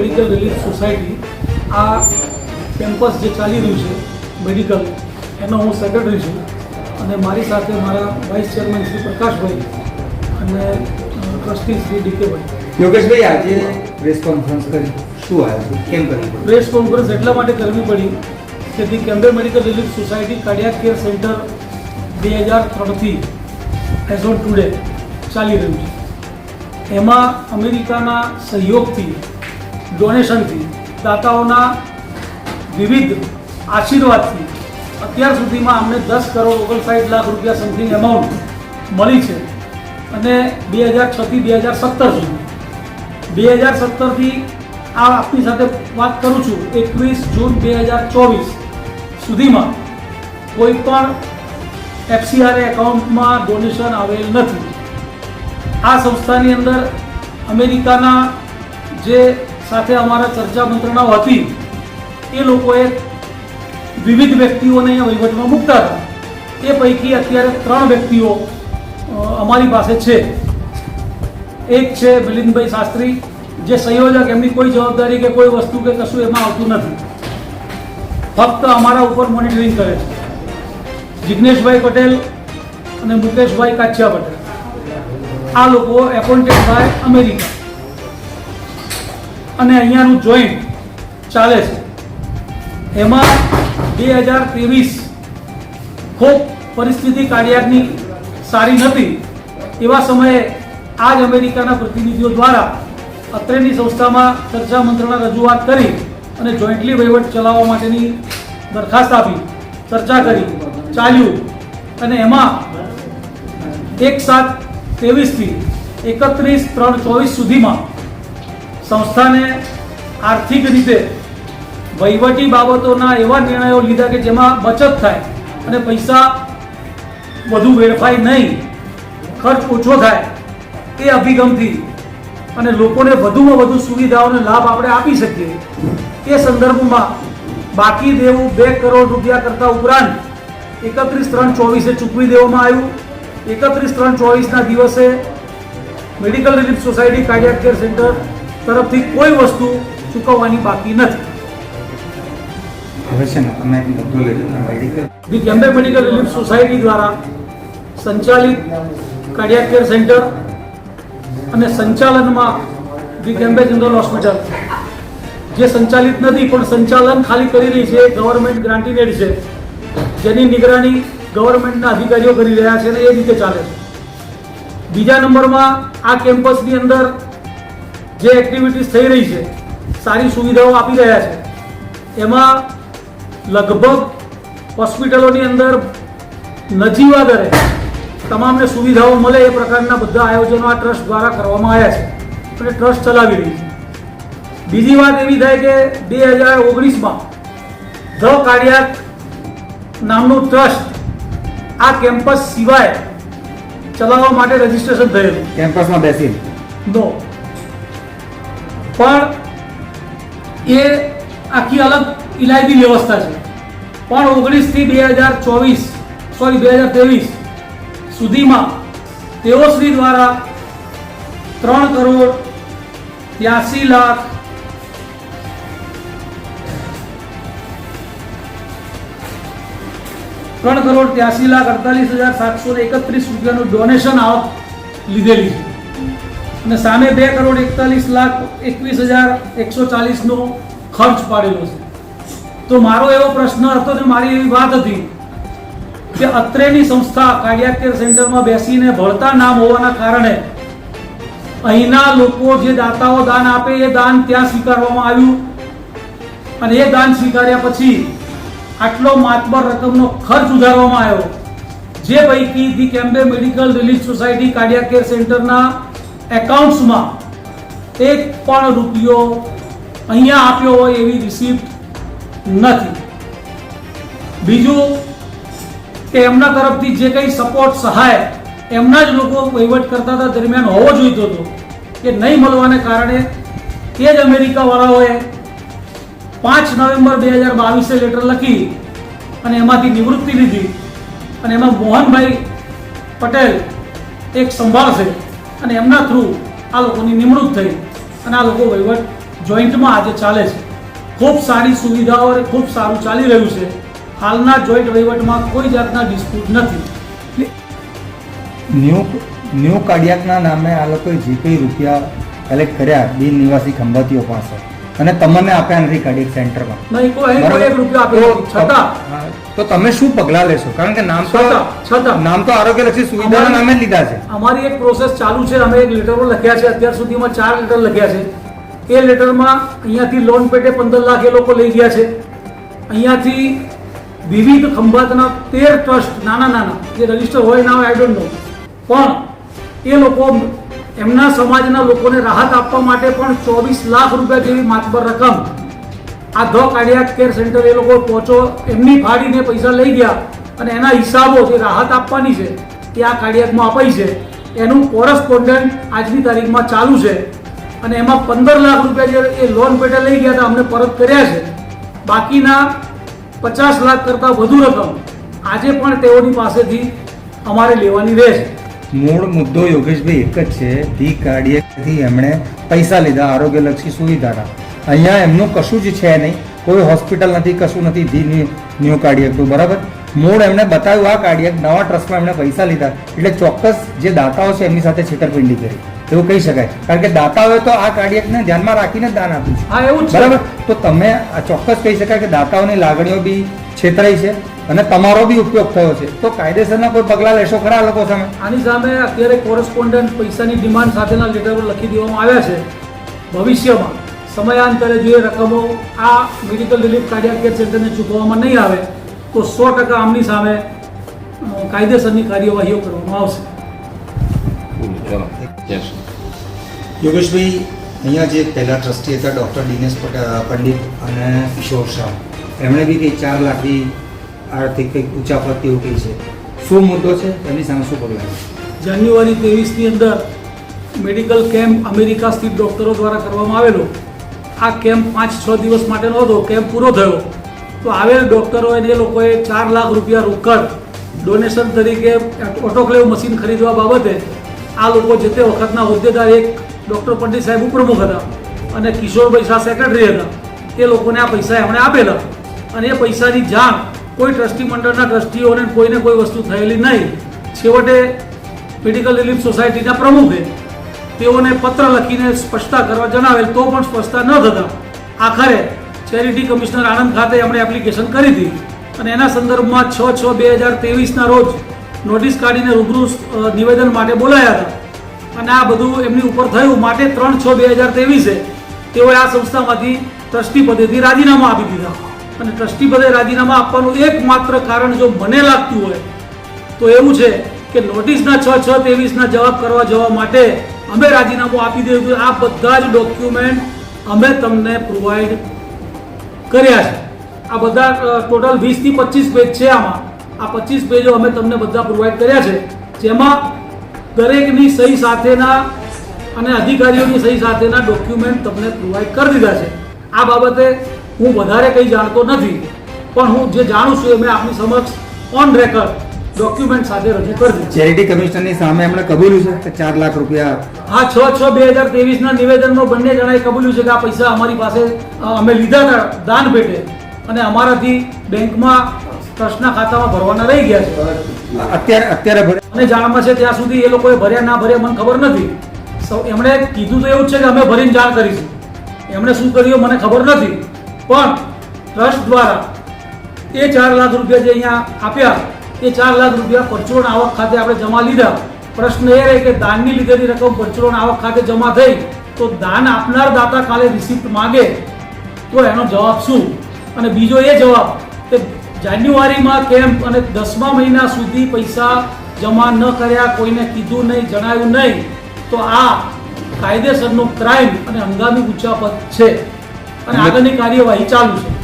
Medical relief society આ campus જે ચાલી રહ્યું છે મેડિકલ એનો હું સેક્રેટરી છું અને મારી સાથે મારા વાઇસ ચેરમેન શ્રી પ્રકાશભાઈ અને ટ્રસ્ટી શ્રી ડીકેભાઈ. યોગેશભાઈ આજે પ્રેસ કોન્ફરન્સ કરી. શું આવ્યું? કેમ કર્યું પ્રેસ કોન્ફરન્સ એટલા માટે કરવી પડી કે the Cambay medical relief society cardiac care centre બે હજાર ત્રણથી એઝ ઓન ટુડે ચાલી રહ્યું છે. એમાં અમેરિકાના સહયોગથી ડોનેશનથી દાતાઓના વિવિધ આશીર્વાદથી અત્યાર સુધીમાં અમને દસ કરોડ ઓગણસાઠ લાખ રૂપિયા સમથિંગ એમાઉન્ટ મળી છે અને બે હજાર છથી બે હજાર સત્તર સુધી. બે હજાર સત્તરથી આ આપની સાથે વાત કરું છું, એકવીસ જૂન બે હજાર ચોવીસ સુધીમાં કોઈ પણ એફસીઆરએ એકાઉન્ટમાં ડોનેશન આવેલ નથી. આ સંસ્થાની અંદર અમેરિકાના જે સાથે અમારા ચર્ચા મંત્રણાઓ હતી, એ લોકોએ વિવિધ વ્યક્તિઓને અહીંયા વહીવટમાં મૂકતા હતા. એ પૈકી અત્યારે ત્રણ વ્યક્તિઓ અમારી પાસે છે. એક છે મિલિંદભાઈ શાસ્ત્રી, જે સંયોજક, એમની કોઈ જવાબદારી કે કોઈ વસ્તુ કે કશું એમાં આવતું નથી. ફક્ત અમારા ઉપર મોનિટરિંગ કરે છે. જિગ્નેશભાઈ પટેલ અને મુકેશભાઈ કાછિયા પટેલ. આ લોકો એપોઇન્ટેડ બાય અમેરિકા. અને અહીંયાનું જોઈન્ટ ચાલે છે. એમાં બે હજાર ત્રેવીસ ખૂબ પરિસ્થિતિ કાર્યની સારી નથી. એવા સમયે આ જ અમેરિકાના પ્રતિનિધિઓ દ્વારા અત્રેની સંસ્થામાં ચર્ચા મંત્રણા રજૂઆત કરી અને જોઈન્ટલી વહીવટ ચલાવવા માટેની દરખાસ્ત આપી. ચર્ચા કરી, ચાલ્યું અને એમાં એક સાત ત્રેવીસથી એકત્રીસ ત્રણ ચોવીસ સુધીમાં સંસ્થાને આર્થિક રીતે વહીવટી બાબતોના એવા નિર્ણયો લીધા કે જેમાં બચત થાય અને પૈસા વધુ વેડફાય નહીં, ખર્ચ ઓછો થાય એ અભિગમથી અને લોકોને વધુમાં વધુ સુવિધાઓને લાભ આપણે આપી શકીએ. એ સંદર્ભમાં બાકી દેવું બે કરોડ રૂપિયા કરતાં ઉપરાંત એકત્રીસ ત્રણ ચોવીસે ચૂકવી દેવામાં આવ્યું. એકત્રીસ ત્રણ ચોવીસના દિવસે medical relief society cardiac care centre તરફથી કોઈ વસ્તુ ચૂકવવાની બાકી નથી. મેડિકલ રિલીફ સોસાયટી દ્વારા સંચાલિત કાર્ડિયાક કેર સેન્ટર અને સંચાલનમાં ધી જનરલ હોસ્પિટલ જે સંચાલિત નથી પણ સંચાલન ખાલી કરી રહી છે ગવર્મેન્ટ ગ્રાન્ટીનેડ છે. જેની નિગરાની ગવર્મેન્ટના અધિકારીઓ કરી રહ્યા છે અને એ રીતે ચાલે છે. બીજા નંબરમાં આ કેમ્પસની અંદર જે એક્ટિવિટીઝ થઈ રહી છે સારી સુવિધાઓ આપી રહ્યા છે. એમાં લગભગ હોસ્પિટલોની અંદર નજીવા દરે તમામને સુવિધાઓ મળે એ પ્રકારના બધા આયોજનો આ ટ્રસ્ટ દ્વારા કરવામાં આવ્યા છે અને ટ્રસ્ટ ચલાવી રહી છે. બીજી વાત એવી થાય કે બે હજાર ઓગણીસમાં ધ કાર્ડિયાક નામનું ટ્રસ્ટ આ કેમ્પસ સિવાય ચલાવવા માટે રજીસ્ટ્રેશન થયેલું. કેમ્પસમાં બેસી નો પણ એ આખી અલગ ઇલાયતી વ્યવસ્થા છે. પણ ઓગણીસથી બે હજાર ચોવીસ, સોરી, બે હજાર ત્રેવીસ સુધીમાં તેઓ શ્રી દ્વારા ત્રણ કરોડ ત્યાસી લાખ ત્રણ કરોડ ત્યાસી લાખ અડતાલીસ હજાર સાતસો એકત્રીસ રૂપિયાનું ડોનેશન આવક લીધેલી છે. અને સામે બે કરોડ એકતાલીસ લાખ એકવીસ હજાર એકસો ચાલીસનો ખર્ચ પાડેલો છે. તો મારો એવો પ્રશ્ન હતો ને મારી એવી વાત હતી કે અત્રેની સંસ્થા કાર્ડિયાક કેર સેન્ટરમાં બેસીને ભળતા નામ હોવાના કારણે અહીંના લોકો જે દાતાઓ દાન આપે એ દાન ત્યાં સ્વીકારવામાં આવ્યું અને એ દાન સ્વીકાર્યા પછી આટલો માતબર રકમનો ખર્ચ ઉધારવામાં આવ્યો. જે પૈકી the Cambay medical relief society cardia care સેન્ટરના એકાઉન્ટ્સમાં એક પણ રૂપિયો અહીંયા આપ્યો હોય એવી રિસિપ્ટ નથી. બીજું કે એમના તરફથી જે કંઈ સપોર્ટ સહાય એમના જ લોકો વહીવટ કરતા હતા દરમિયાન હોવો જોઈતો હતો કે નહીં મળવાને કારણે એ જ અમેરિકાવાળાઓએ પાંચ નવેમ્બર બે હજાર બાવીસે લેટર લખી અને એમાંથી નિવૃત્તિ લીધી. અને એમાં મોહનભાઈ પટેલ એક સંભાળશે. અને એમના થ્રુ આ લોકોની નિમણૂક થઈ અને આ લોકો વહીવટ જોઈન્ટમાં આજે ચાલે છે. ખૂબ સારી સુવિધાઓ ખૂબ સારું ચાલી રહ્યું છે. હાલના જોઈન્ટ વહીવટમાં કોઈ જાતના ડિસ્પ્યુટ નથી. ન્યૂ ન્યૂ કાર્ડિયાકના નામે આ લોકોએ જે કંઈ રૂપિયા કલેક્ટ કર્યા બિન નિવાસી ખંભાતીઓ પાસે. અને તમને આપ્યા નથી કાર્ડિયક સેન્ટરમાં. નહીં કોઈ અહીં કોઈ એક રૂપિયો આપ્યો છતાં. તો તમે શું પગલાં લેશો? કારણ કે નામ તો છતાં છતાં. નામ તો આરોગ્ય લક્ષી સુવિધાના નામે લીધા છે. અમારી એક પ્રોસેસ ચાલુ છે. અમે એક લેટરો લખ્યા છે. અત્યાર સુધીમાં ચાર લેટર લખ્યા છે. એ લેટરમાં અહીંયાથી લોન પેટે પંદર લાખ એ લોકો લઈ ગયા છે. અહીંયાથી વિવિધ ખંભાતના તેર ટ્રસ્ટ નાના નાના જે રજિસ્ટર હોય ના હોય આઈ ડોન્ટ નો પણ એ લોકો એમના સમાજના લોકોને રાહત આપવા માટે પણ ચોવીસ લાખ રૂપિયા જેવી માતબર રકમ આ ધ કાર્ડિયાક કેર સેન્ટર એ લોકો પહોંચો, એમની ફાડીને પૈસા લઈ ગયા અને એના હિસાબો જે રાહત આપવાની છે તે આ કાર્ડિયાકમાં અપાઈ છે. એનું કોરસ્પોન્ડન્ટ આજની તારીખમાં ચાલુ છે અને એમાં પંદર લાખ રૂપિયા જે એ લોન પેટે લઈ ગયા હતા, અમને પરત કર્યા છે. બાકીના પચાસ લાખ કરતાં વધુ રકમ આજે પણ તેઓની પાસેથી અમારે લેવાની રહેશે. મૂળ મુદ્દો યોગેશભાઈ એક જ છે. ધી કાર્ડિયકથી એમણે પૈસા લીધા, આરોગ્યલક્ષી સુવિધાના. અહીંયા એમનું કશું જ છે નહીં. કોઈ હોસ્પિટલ નથી, કશું નથી. ધી ન્યૂ કાર્ડિયકનું બરાબર? મૂળ એમણે બતાવ્યું આ કાર્ડિયક નવા ટ્રસ્ટમાં એમણે પૈસા લીધા. એટલે ચોક્કસ જે દાતાઓ છે એમની સાથે છેતરપિંડી કરી. એવું કહી શકાય. કારણ કે દાતાઓએ તો આ કાર્ડિયકને ધ્યાનમાં રાખીને દાન આપ્યું છે. એવું છે. બરાબર? તો તમે આ ચોક્કસ કહી શકાય કે દાતાઓની લાગણીઓ બી છેતરાઈ છે અને તમારો બી ઉપયોગ થયો છે. તો કાયદેસરના કોઈ પગલાં લેશો ખરા લોકો સામે? આની સામે અત્યારે કોરસ્પોન્ડન્ટ પૈસાની ડિમાન્ડ સાથેના લેટરો લખી દેવામાં આવ્યા છે. ભવિષ્યમાં સમયાંતરે જે રકમો આ મેડિકલ રિલીફ કાર્ડિયાક કેર સેન્ટરને ચૂકવવામાં નહીં આવે તો સો ટકા આમની સામે કાયદેસરની કાર્યવાહીઓ કરવામાં આવશે. યોગેશભાઈ અહીંયા જે પહેલા ટ્રસ્ટી હતા ડૉક્ટર દિનેશ પટેલ પંડિત અને કિશોર શાહ એમણે બી કંઈ ચાર લાખની આર્થિક કંઈક ઉચાપત એવું કહી છે. શું મુદ્દો છે? એમની સામે શું પગલાં જાન્યુઆરી ત્રેવીસની અંદર મેડિકલ કેમ્પ અમેરિકા સ્થિત ડૉક્ટરો દ્વારા કરવામાં આવેલો. આ કેમ્પ પાંચ છ દિવસ માટેનો હતો કેમ્પ પૂરો થયો. તો આવેલ ડૉક્ટરોએ એ લોકોએ ચાર લાખ રૂપિયા રોકડ ડોનેશન તરીકે ઓટોક્લેવ મશીન ખરીદવા બાબતે આ લોકો જે તે વખતના હોદ્દેદાર એક ડૉક્ટર પંડિત સાહેબ ઉપપ્રમુખ હતા અને કિશોરભાઈ શાહ સેક્રેટરી હતા. એ લોકોને આ પૈસા એમણે આપેલા અને એ પૈસાની જાણ કોઈ ટ્રસ્ટી મંડળના ટ્રસ્ટીઓને કોઈને કોઈ વસ્તુ થયેલી નહીં. છેવટે મેડિકલ રિલીફ સોસાયટીના પ્રમુખે તેઓને પત્ર લખીને સ્પષ્ટતા કરવા જણાવેલ તો પણ સ્પષ્ટતા ન થતા. આખરે ચેરિટી કમિશનર આણંદ ખાતે એમણે એપ્લિકેશન કરી હતી. અને એના સંદર્ભમાં છ છ બે હજાર ત્રેવીસના રોજ નોટિસ કાઢીને રૂબરૂ નિવેદન માટે બોલાયા હતા. અને આ બધું એમની ઉપર થયું. માટે ત્રણ છ બે હજાર ત્રેવીસે તેઓએ આ સંસ્થામાંથી ટ્રસ્ટી પદેથી રાજીનામા આપી દીધા. અને ટ્રસ્ટી પદે રાજીનામા આપવાનું એકમાત્ર કારણ જો મને લાગતું હોય, તો એવું છે કે નોટિસના છ છ ત્રેવીસના જવાબ કરવા જવા માટે અમે રાજીનામું આપી દીધું. આ બધા જ ડોક્યુમેન્ટ અમે તમને પ્રોવાઈડ કર્યા છે. આ બધા ટોટલ વીસથી પચીસ પેજ છે આમાં. આ પચીસ પેજો અમે તમને બધા પ્રોવાઈડ કર્યા છે. જેમાં દરેકની સહી સાથેના અને અધિકારીઓની સહી સાથેના ડોક્યુમેન્ટ તમને પ્રોવાઈડ કરી દીધા છે. આ બાબતે હું વધારે કંઈ જાણતો નથી, પણ હું જે જાણું છું એ મેં આપની સમક્ષ ઓન રેકર્ડ ડોક્યુમેન્ટ સાથે રજૂ કરજો ચેરિટી કમિશનરની સામે એમણે કબૂલ્યું છે કે ચાર લાખ રૂપિયા હા છ છ બે હજાર ત્રેવીસના નિવેદનમાં બંને જણાએ કબૂલ્યું છે કે આ પૈસા અમારી પાસે અમે લીધા હતા દાન પેટે અને અમારાથી બેંકમાં ટ્રસ્ટના ખાતામાં ભરવાના રહી ગયા છે. અત્યારે અત્યારે ભરે અને જાણમાં છે ત્યાં સુધી એ લોકોએ ભર્યા ના ભર્યા મને ખબર નથી. સૌ એમણે કીધું તો એવું જ છે કે અમે ભરીને જાણ કરીશું. એમણે શું કર્યું મને ખબર નથી. પણ ટ્રસ્ટ દ્વારા એ ચાર લાખ રૂપિયા જે અહીંયા આપ્યા એ ચાર લાખ રૂપિયા પરચુરણ આવક ખાતે આપણે જમા લીધા. પ્રશ્ન એ રહે કે દાનની લીધેલી રકમ પરચુરણ આવક ખાતે જમા થઈ તો દાન આપનાર દાતા કાલે રિસિપ્ટ માગે. તો એનો જવાબ શું? અને બીજો એ જવાબ કે જાન્યુઆરીમાં કેમ્પ અને દસમા મહિના સુધી પૈસા જમા ન કર્યા કોઈને કીધું નહીં જણાવ્યું નહીં તો આ કાયદેસરનો ક્રાઇમ અને હંગામી ઉચ્ચાપત છે. અને આગળની કાર્યવાહી ચાલુ છે.